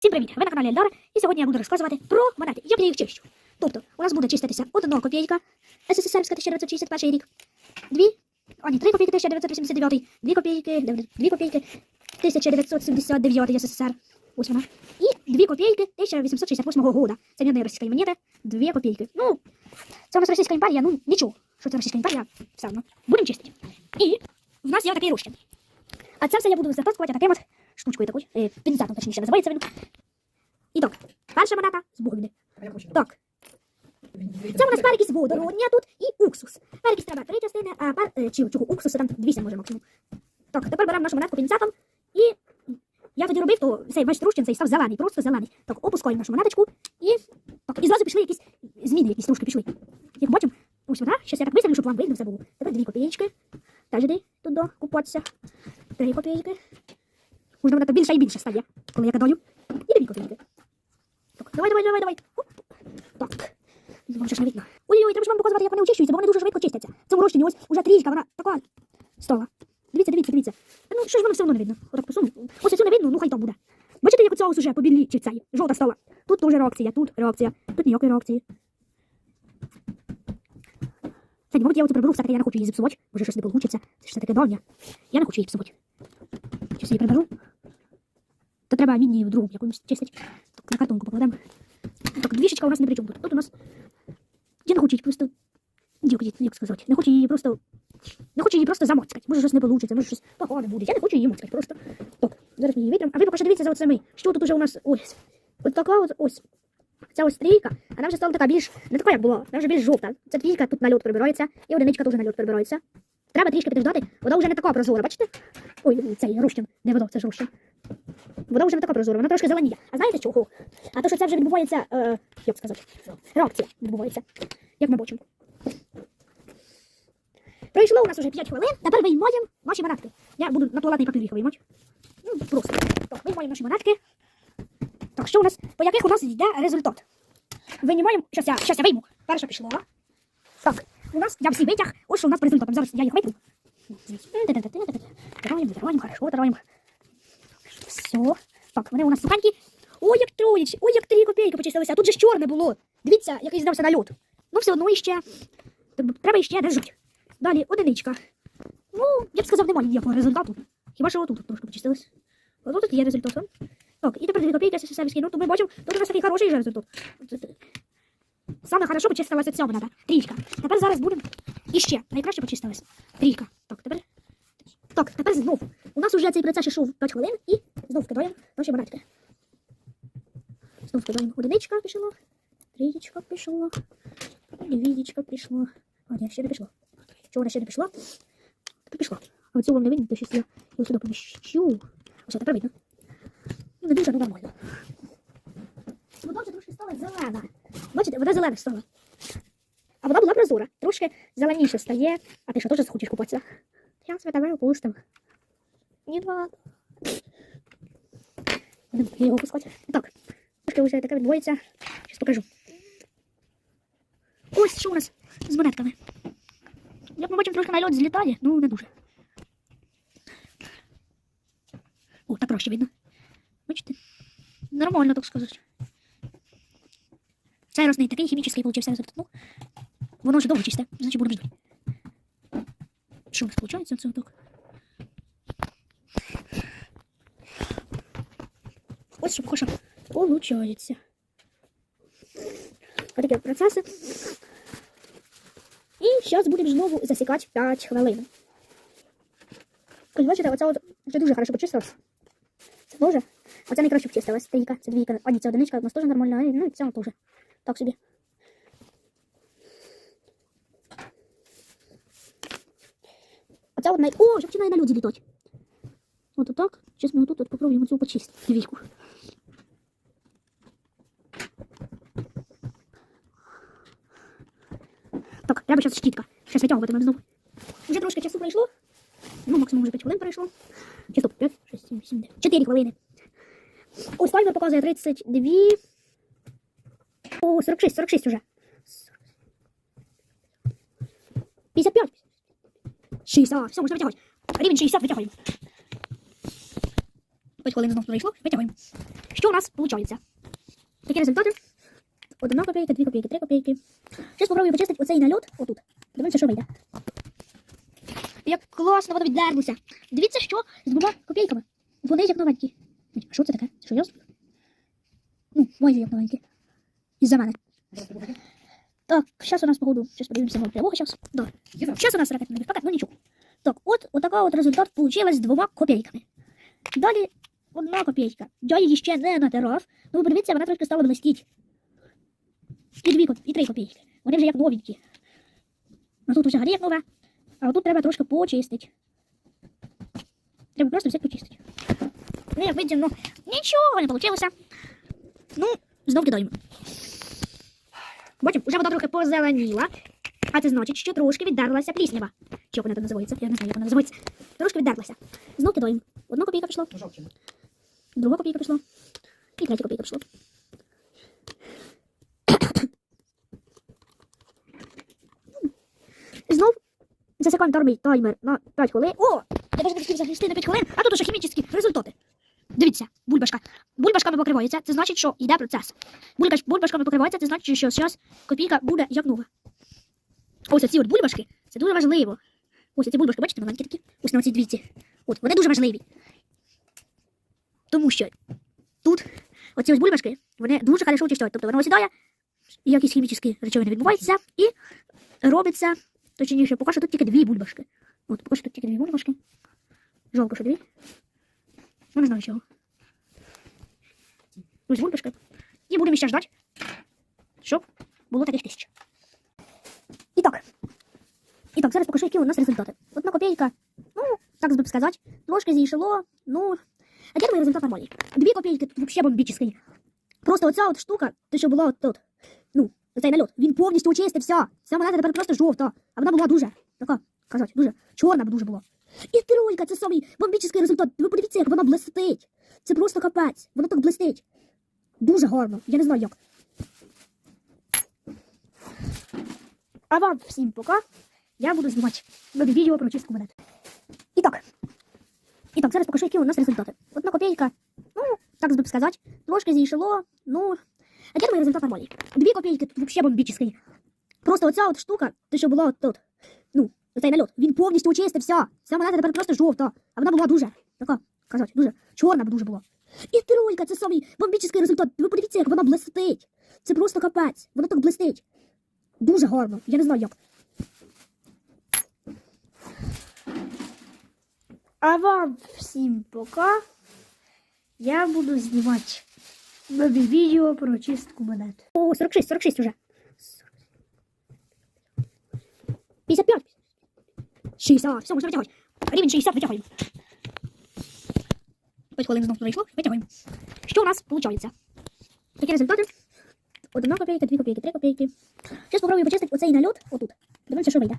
Всім привіт! Ви на каналі Ельдара, і сьогодні я буду розказувати про монети, як я їх чищу. Тобто, у нас буде чиститися одна копійка СССРська 1961 рік, дві, а ні, три копійки 1989, дві копійки, дві копійки 1979 СССР, ось вона, і дві копійки 1868 года. Це не російська монета, дві копійки. Ну, це у нас російська імперія, ну нічого, що це російська імперія, все одно. Будемо чистити. І в нас є такий розчин. А це все я буду затаскувати таким от штучкою такою, е, пінцетом, точніше, називається він. І так, перша монета з йде. Так. Це у нас перекіс водородня тут і уксус. Перекіс треба три частини, а пер... е, чи чого уксусу там вісім може максимум. Так, тепер беремо нашу монетку пінцетом і я тоді робив, то цей весь трущин цей став зелений, просто зелений. Так, опускаємо нашу монеточку і так, і зразу пішли якісь зміни, якісь трошки пішли. Як бачимо, ось вона, щас я так виставлю, щоб вам видно все було. Тепер дві копієчки. Теж іди туди купатися. Три копійки. Можна вона так більше і більше стає, коли я кидаю. І дві копійки. Так, давай, давай, давай, давай. Оп. Так. Вам ж не видно. Ой-ой, треба ж вам показувати, як вони очищуються, бо вони дуже швидко чистяться. В розчині, ось уже трішка, вона така стала. Дивіться, дивіться, дивіться. Ну, що ж воно все одно не видно. Отак посуну. Ось цю не видно, ну хай там буде. Бачите, як оця ось уже побілі чи цей. Жовта стала. Тут теж реакція, тут реакція, тут ніякої реакції. Це, мабуть, я оцю приберу, все-таки я не хочу її зіпсувати. Може, щось не вийде. Це ж все-таки давня. Я не хочу її псувати. Щось її приберу. То треба міні в другу якусь чистить. Так, на картонку покладемо. Так, двішечка у нас не при чому тут. Тут у нас. Я не хочу її просто. Як, як сказати? Не хочу її просто. Не хочу її просто замоцькати. Може щось не вийде, може щось погане буде. Я не хочу її моцькати просто. Так, зараз ми її витримо. А ви поки що дивіться за оцими. Що тут уже у нас ось. Ось така от ось. Ця ось трійка, вона вже стала така більш, не така, як була, вона вже більш жовта. Ця трійка тут на льот прибирається, і одиничка теж на льот прибирається. Треба трішки підождати, вода вже не така прозора, бачите? Ой, цей розчин, не вода, це ж розчин. Вода вже не така прозора, вона трошки зеленіє. А знаєте чого? А то, що це вже відбувається, е, як сказати, реакція відбувається, як ми бачимо. Пройшло у нас уже 5 хвилин, тепер виймаємо наші монетки. Я буду на туалетний папір їх виймати. Ну, просто. Так, виймаємо наші монетки. Так, що у нас, по яких у нас йде результат? Винімаємо, щас я, щас я вийму. Перша пішла. Так, у нас, я всі витяг, ось що у нас по результатам. Зараз я їх витру. Витираємо, витираємо, хорошо, витираємо. Все. Так, вони у нас сухенькі. Ой, як троєч, ой, як три копійки почистилися. А тут же ж чорне було. Дивіться, який здався на льот. Ну, все одно іще. Треба іще держати. Далі одиничка. Ну, я б сказав, немає ніякого результату. Хіба що отут трошки почистилось. Ось тут є результат. Так, і тепер дві копійки СССРські. Ну, то ми бачимо, тут у нас такий хороший же результат. Саме хорошо почистилася ця монета. Трійка. Тепер зараз будемо іще. Найкраще почистилась. Трійка. Так, тепер. Так, тепер знов. У нас уже цей процес йшов 5 хвилин і знов кидаємо наші монетки. Знов кидаємо одиничка пішла, трієчка пішла, двієчка пішла. А, ні, ще не пішло. Чого вона ще не пішла? Тепер пішла. А оцю вам не видно, то щось я його сюди поміщу. Ось тепер видно. Ну, не дуже, ну нормально. Вода вже трошки стала зелена. Бачите, вода зелена стала. А вона була прозора. Трошки зеленіше стає. А ти що, теж хочеш купатися? Я тебе опустив. Не надо. Будемо його опускати. Так, трошки вже таке відбувається. Зараз покажу. Ось що у нас з монетками. Як ми бачимо, трошки на льот злітає, ну не дуже. О, так краще видно. Бачите? Нормально, так сказати. Цей раз не такий хімічний получився результат. Ну, воно вже довго чисте, значить будемо ждати. Що у нас виходить? Це так. Ось що похоже получається. Ось такі процеси. І зараз будемо знову засікати 5 хвилин. Ось бачите, оце от вже дуже хорошо почистилось. Це дуже. Оце найкраще почистилось. Трійка, це двійка. А ні, це одиничка, у нас теж нормально, а, ну і ця теж. Так собі. Оце от най... О, вже починає на люди літати. От так. Зараз ми отут от попробуємо цю почистити. Двійку. Треба зараз щітка. Зараз витягуватимемо знову. Вже трошки часу пройшло. Ну, максимум вже 5 хвилин пройшло. Чи стоп, 5, 6, 7, 8, 9. 4 хвилини. Ось таймер показує 32. О, 46, 46 уже. 55. 60. Все, можна витягувати. Рівень 60 витягуємо. 5 хвилин знову пройшло. Витягуємо. Що у нас виходить? Такі результати. Одна копійка, дві копійки, три копійки. Зараз спробую почистити оцей нальот отут. Дивимося, що вийде. Як класно воно віддерлося. Дивіться, що з двома копійками. Вони як новенькі. А що це таке? Я? Ну, майже як новенькі. Із-за мене. Так, зараз у нас походу. Зараз подивимося на прямого зараз. Да. Зараз у нас ракетний пакет, ну нічого. Так, от, от така от результат получилось з двома копійками. Далі одна копійка. Я її ще не натирав. Ну, ви подивіться, вона трошки стала блистіть. І дві коп- і три копійки. Вони вже як новенькі. А тут взагалі як нове. А тут треба трошки почистити. Треба просто все почистити. Ну, як видно, ну, нічого не вийшло. Ну, знов кидаємо. Бачимо, вже вода трохи позеленіла. А це значить, що трошки віддерлася пліснява. Чи вона там називається? Я не знаю, як вона називається. Трошки віддерлася. Знов кидаємо. Одна копійка пішла, друга копійка пішла. І третя копійка пішла. Знов засікаємо торбий таймер на 5 хвилин. О! Я не встиг загрісти на 5 хвилин, а тут уже хімічні результати. Дивіться, бульбашка. Бульбашками покривається, це значить, що йде процес. Бульбаш, бульбашками покривається, це значить, що зараз копійка буде як нова. Ось ці от бульбашки, це дуже важливо. Ось ці бульбашки, бачите, маленькі такі. Ось на цій двіці. От, вони дуже важливі. Тому що тут оці ось бульбашки, вони дуже хорошо очищають. Тобто воно осідає, якісь хімічні речовини відбуваються, і робиться, точніше, поки що тут тільки дві бульбашки. От, поки що тут тільки дві бульбашки. Жалко, що дві. Ну, не знаю чого. Ось бульбашки. І будемо ще ждати, щоб було таких тисяч. І так. І так, зараз покажу, які у нас результати. Одна копійка, ну, так би сказати, трошки зійшло, ну. А я думаю, результат нормальний. Дві копійки тут взагалі бомбічний. Просто оця от штука, те, що була от тут, цей нальот, він повністю очистився. Ця монета тепер просто жовта, а вона була дуже, така, казати, дуже чорна дуже була. І тройка, це самий бомбічний результат. Ви подивіться, як вона блистить. Це просто капець. Вона так блистить. Дуже гарно. Я не знаю як. А вам всім пока. Я буду знімати нові відео про чистку монет. І так. І так, зараз покажу, які у нас результати. Одна копійка, ну, так би сказати, трошки зійшло, ну. А я думаю, результат нормальний. Дві копійки тут взагалі бомбічний. Просто оця от штука, те, що була от тут, ну, цей нальот, він повністю очистився. Ця монета тепер просто жовта, а вона була дуже, така, казати, дуже чорна дуже була. І тройка, це самий бомбічний результат. Ви подивіться, як вона блистить. Це просто капець. Вона так блистить. Дуже гарно. Я не знаю як. А вам всім пока. Я буду знімати нові відео про чистку монет. О, 46, 46 уже. 55. 60. Все, можна витягувати. Рівень 60 витягуємо. 5 хвилин знову пройшло, витягуємо. Що у нас виходить? Такі результати. Одна копійка, дві копійки, три копійки. Зараз спробую почистити оцей нальот отут. Дивимося, що вийде.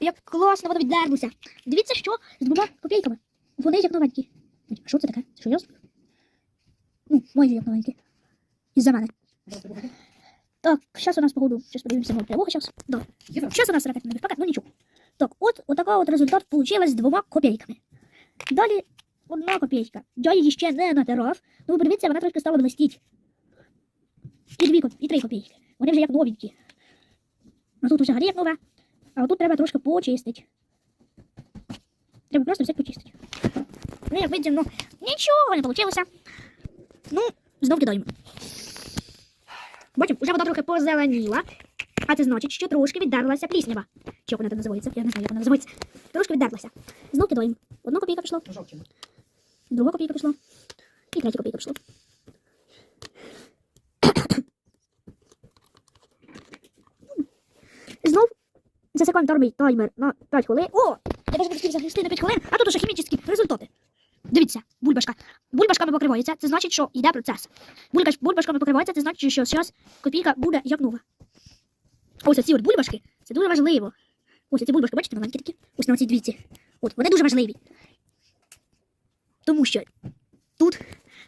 Як класно воно віддерлося. Дивіться, що з двома копійками. Вони як новенькі. Що це таке? Що я? Як новенькі. Із-за мене. Так, зараз у нас походу. Зараз подивимося на прямого зараз. Да. Зараз у нас ракетний пакет, ну нічого. Так, от, от така от результат получилось з двома копійками. Далі одна копійка. Я її ще не натирав. Ну, ви подивіться, вона трошки стала блистіть. І дві і три копійки. Вони вже як новенькі. А тут взагалі як нове. А тут треба трошки почистити. Треба просто все почистити. Ну, як видно, нічого не вийшло. Ну, знов кидаємо. Бачимо, вже вода трохи позеленіла. А це значить, що трошки віддерлася пліснява. Чи як вона там називається? Я не знаю, як вона називається. Трошки віддерлася. Знов кидаємо. Одна копійка пішла, друга копійка пішла. І третя копійка пішла. Знов засікаємо торбий таймер на 5 хвилин. О! Я не встиг загрісти на 5 хвилин, а тут уже хімічні результати. Дивіться, бульбашка. Бульбашками покривається, це значить, що йде процес. Бульбаш, бульбашками покривається, це значить, що зараз копійка буде як нова. Ось ці от бульбашки, це дуже важливо. Ось ці бульбашки, бачите, маленькі такі? Ось на цій двіці. От, вони дуже важливі. Тому що тут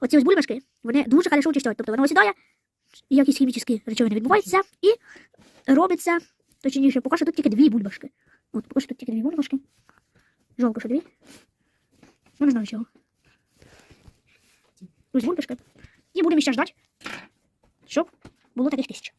оці ось бульбашки, вони дуже хорошо очищають. Тобто воно осідає, і якісь хімічні речовини відбуваються, і робиться, точніше, поки що тут тільки дві бульбашки. От, поки що тут тільки дві бульбашки. Жалко, що дві. Ну, не знаю чого. Плюс бульбашки. І будемо ще ждати, щоб було таких тисяч.